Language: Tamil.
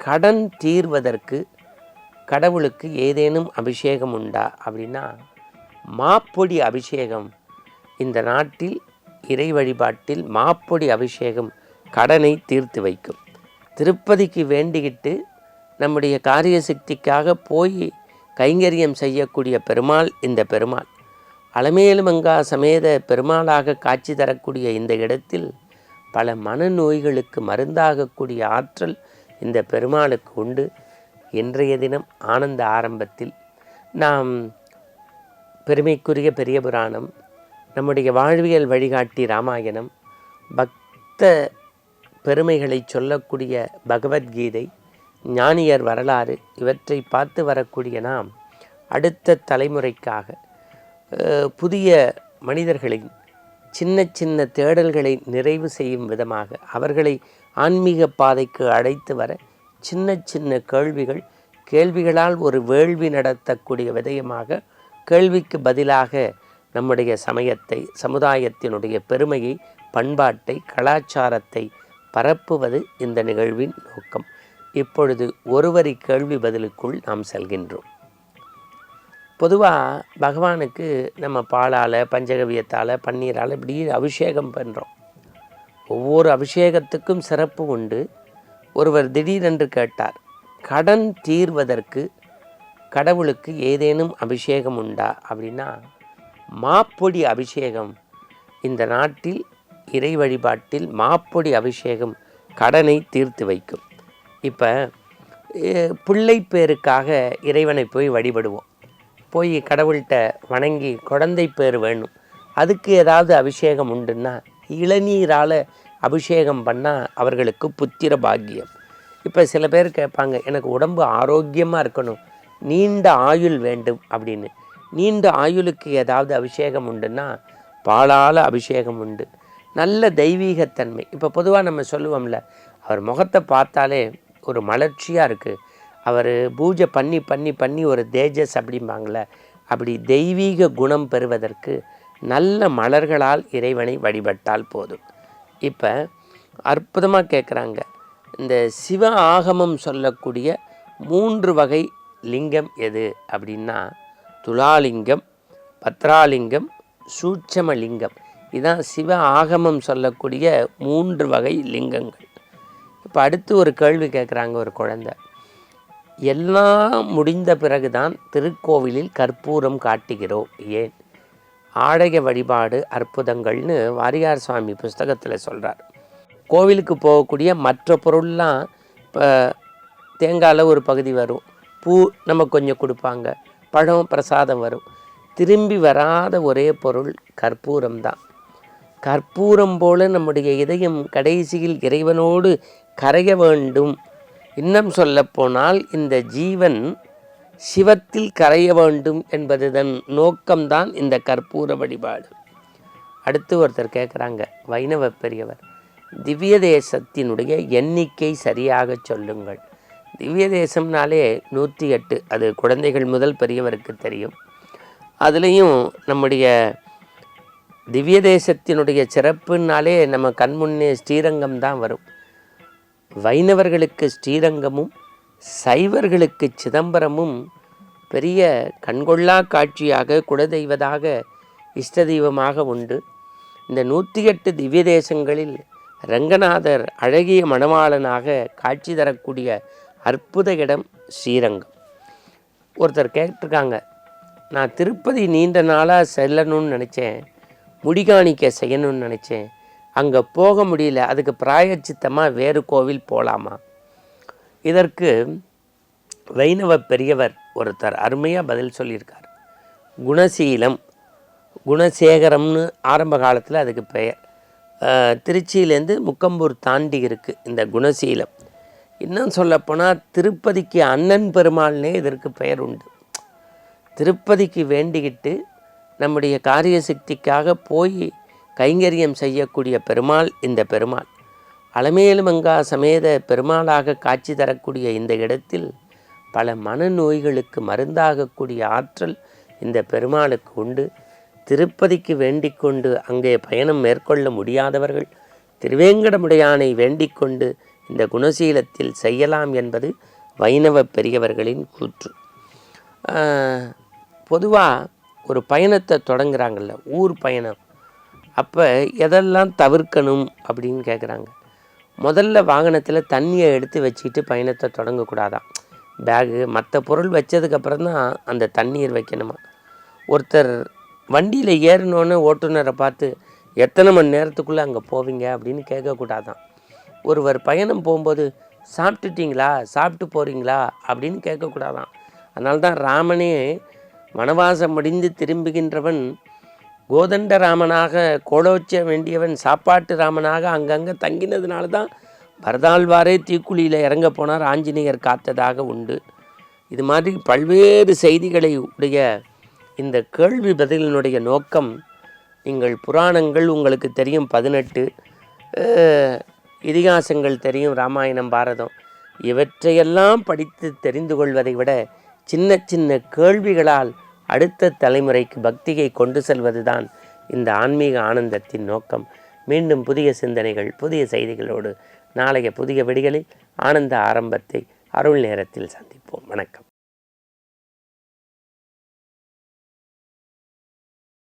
கடன் தீர்வதற்கு கடவுளுக்கு ஏதேனும் அபிஷேகம் உண்டா அப்படின்னா மாப்பொடி அபிஷேகம் இந்த நாட்டில் இறை வழிபாட்டில் மாப்பொடி அபிஷேகம் கடனை தீர்த்து வைக்கும். திருப்பதிக்கு வேண்டிக்கிட்டு நம்முடைய காரிய சக்திக்காக போய் கைங்கரியம் செய்யக்கூடிய பெருமாள் இந்த பெருமாள். அலமேலுமங்கா சமேத பெருமாளாக காட்சி தரக்கூடிய இந்த இடத்தில் பல மனநோய்களுக்கு மருந்தாகக்கூடிய ஆற்றல் இந்த பெருமாளுக்கு உண்டு. இன்றைய தினம் ஆனந்த ஆரம்பத்தில் நாம் பெருமைக்குரிய பெரிய புராணம் நம்முடைய வாழ்வியல் வழிகாட்டி ராமாயணம் பக்த பெருமைகளை சொல்லக்கூடிய பகவத்கீதை ஞானியர் வரலாறு இவற்றை பார்த்து வரக்கூடிய நாம் அடுத்த தலைமுறைக்காக புதிய மனிதர்களின் சின்ன சின்ன தேடல்களை நிறைவு செய்யும் விதமாக அவர்களை ஆன்மீக பாதைக்கு அழைத்து வர சின்ன சின்ன கேள்விகள் கேள்விகளால் ஒரு வேள்வி நடத்தக்கூடிய விதயமாக கேள்விக்கு பதிலாக நம்முடைய சமயத்தை சமுதாயத்தினுடைய பெருமையை பண்பாட்டை கலாச்சாரத்தை பரப்புவது இந்த நிகழ்வின் நோக்கம். இப்பொழுது ஒருவரி கேள்வி பதிலுக்குள் நாம் செல்கின்றோம். பொதுவாக பகவானுக்கு நம்ம பாலால் பஞ்சகவியத்தால் பன்னீரால் இப்படி அபிஷேகம் பண்ணுறோம் ஒவ்வொரு அபிஷேகத்துக்கும் சிறப்பு உண்டு. ஒருவர் திடீரென்று கேட்டார் கடன் தீர்வதற்கு கடவுளுக்கு ஏதேனும் அபிஷேகம் உண்டா? அப்படின்னா மாப்பொடி அபிஷேகம். இந்த நாட்டில் இறை வழிபாட்டில் மாப்பொடி அபிஷேகம் கடனை தீர்த்து வைக்கும். இப்போ பிள்ளை பேருக்காக இறைவனை போய் வழிபடுவோம். போய் கடவுள்கிட்ட வணங்கி குழந்தை பேர் வேணும். அதுக்கு ஏதாவது அபிஷேகம் உண்டுன்னா இளநீரால் அபிஷேகம் பண்ணால் அவர்களுக்கு புத்திர பாக்கியம். இப்போ சில பேர் கேட்பாங்க எனக்கு உடம்பு ஆரோக்கியமாக இருக்கணும் நீண்ட ஆயுள் வேண்டும் அப்படின்னு. நீண்ட ஆயுளுக்கு ஏதாவது அபிஷேகம் உண்டுன்னா பாலால் அபிஷேகம் உண்டு. நல்ல தெய்வீகத்தன்மை. இப்போ பொதுவாக நம்ம சொல்லுவோம்ல அவர் முகத்தை பார்த்தாலே ஒரு மலர்ச்சியாக இருக்குது அவர் பூஜை பண்ணி பண்ணி பண்ணி ஒரு தேஜஸ் அப்படிம்பாங்களே அப்படி தெய்வீக குணம் பெறுவதற்கு நல்ல மலர்களால் இறைவனை வழிபட்டால் போதும். இப்போ அற்புதமாக கேட்குறாங்க இந்த சிவ ஆகமம் சொல்லக்கூடிய மூன்று வகை லிங்கம் எது அப்படின்னா துலாலிங்கம் பத்ராலிங்கம் சூட்சம லிங்கம் இதுதான் சிவ ஆகமம் சொல்லக்கூடிய மூன்று வகை லிங்கங்கள். இப்போ அடுத்து ஒரு கேள்வி கேட்குறாங்க ஒரு குழந்தை. எல்லாம் முடிந்த பிறகுதான் திருக்கோவிலில் கற்பூரம் காட்டுகிறோம் ஏன்? ஆடக வழிபாடு அற்புதங்கள்னு வாரியார் சுவாமி புஸ்தகத்தில் சொல்கிறார் கோவிலுக்கு போகக்கூடிய மற்ற பொருள்லாம் இப்போ தேங்காயில் ஒரு பகுதி வரும். பூ நம்ம கொஞ்சம் கொடுப்பாங்க. பழம் பிரசாதம் வரும். திரும்பி வராத ஒரே பொருள் கற்பூரம் தான். கற்பூரம் போல நம்முடைய இதயம் கடைசியில் இறைவனோடு கரைய வேண்டும் இன்னும் சொல்லப்போனால் இந்த ஜீவன் சிவத்தில் கரைய வேண்டும் என்பதுதன் நோக்கம்தான் இந்த கற்பூர வழிபாடு. அடுத்து ஒருத்தர் கேட்குறாங்க வைணவ பெரியவர். திவ்ய தேசத்தினுடைய எண்ணிக்கை சரியாக சொல்லுங்கள். திவ்ய தேசம்னாலே நூற்றி எட்டு அது குழந்தைகள் முதல் பெரியவருக்கு தெரியும். அதுலேயும் நம்முடைய திவ்ய தேசத்தினுடைய சிறப்புனாலே நம்ம கண்முன்னே ஸ்ரீரங்கம் தான் வரும். வைணவர்களுக்கு ஸ்ரீரங்கமும் சைவர்களுக்கு சிதம்பரமும் பெரிய கண்கொள்ளா காட்சியாக குலதெய்வதாக இஷ்ட தெய்வமாக உண்டு. இந்த நூற்றி எட்டு திவ்ய தேசங்களில் ரங்கநாதர் அழகிய மணவாளனாக காட்சி தரக்கூடிய அற்புத இடம் ஸ்ரீரங்கம். ஒருத்தர் கேட்டிருக்காங்க நான் திருப்பதி நீண்ட நாளாக செல்லணும்னு நினச்சேன் முடிகாணிக்க செய்யணும்னு நினச்சேன் அங்கே போக முடியல. அதுக்கு பிராயச்சித்தமாக வேறு கோவில் போகலாமா இதற்கு வைணவ பெரியவர் ஒருத்தர் அருமையாக பதில் சொல்லியிருக்கார். குணசீலம் குணசேகரம்னு ஆரம்ப காலத்தில் அதுக்கு பெயர். திருச்சியிலேருந்து முக்கம்பூர் தாண்டி இருக்குது இந்த குணசீலம். இன்னும் சொல்லப்போனால் திருப்பதிக்கு அண்ணன் பெருமாள்னே இதற்கு பெயர் உண்டு. திருப்பதிக்கு வேண்டிக்கிட்டு நம்முடைய காரிய சக்திக்காக போய் கைங்கரியம் செய்யக்கூடிய பெருமாள் இந்த பெருமாள். அலமேலுமங்கா சமேத பெருமாளாக காட்சி தரக்கூடிய இந்த இடத்தில் பல மனநோய்களுக்கு மருந்தாகக்கூடிய ஆற்றல் இந்த பெருமாளுக்கு உண்டு. திருப்பதிக்கு வேண்டிக் கொண்டு அங்கே பயணம் மேற்கொள்ள முடியாதவர்கள் திருவேங்கடமுடையானை வேண்டிக் கொண்டு இந்த குணசீலத்தில் செய்யலாம் என்பது வைணவ பெரியவர்களின் கூற்று. பொதுவாக ஒரு பயணத்தை தொடங்குறாங்கல்ல ஊர் பயணம். அப்போ எதெல்லாம் தவிர்க்கணும் அப்படின்னு கேட்குறாங்க முதல்ல வாகனத்தில் தண்ணியை எடுத்து வச்சுக்கிட்டு பயணத்தை தொடங்கக்கூடாதான் பேகு மற்ற பொருள் வச்சதுக்கப்புறம் தான் அந்த தண்ணீர் வைக்கணுமா? ஒருத்தர் வண்டியில் ஏறினோன்னு ஓட்டுநரை பார்த்து எத்தனை மணி நேரத்துக்குள்ளே அங்கே போவீங்க? அப்படின்னு கேட்கக்கூடாதான் ஒருவர் பயணம் போகும்போது சாப்பிட்டுட்டிங்களா? சாப்பிட்டு போகிறீங்களா அப்படின்னு கேட்கக்கூடாதான் அதனால்தான் ராமனே வனவாசம் முடிந்து திரும்புகின்றவன் கோதண்ட ராமனாக கோலோச்ச வேண்டியவன் சாப்பாட்டு ராமனாக அங்கங்கே தங்கினதுனால தான் பரதாழ்வாரே தீக்குழியில் இறங்க போனார். ஆஞ்சநேயர் காத்ததாக உண்டு. இது மாதிரி பல்வேறு செய்திகளை உடைய இந்த கேள்வி பதிலினுடைய நோக்கம் நீங்கள் புராணங்கள் உங்களுக்கு தெரியும் பதினெட்டு இதிகாசங்கள் தெரியும் ராமாயணம் பாரதம். இவற்றையெல்லாம் படித்து தெரிந்து கொள்வதை விட சின்ன சின்ன கேள்விகளால் அடுத்த தலைமுறைக்கு பக்தியை கொண்டு செல்வதுதான் இந்த ஆன்மீக ஆனந்தத்தின் நோக்கம். மீண்டும் புதிய சிந்தனைகள் புதிய செய்திகளோடு நாளைய புதிய விடிகளில் ஆனந்த ஆரம்பத்தை அருள் நேரத்தில் சந்திப்போம். வணக்கம்.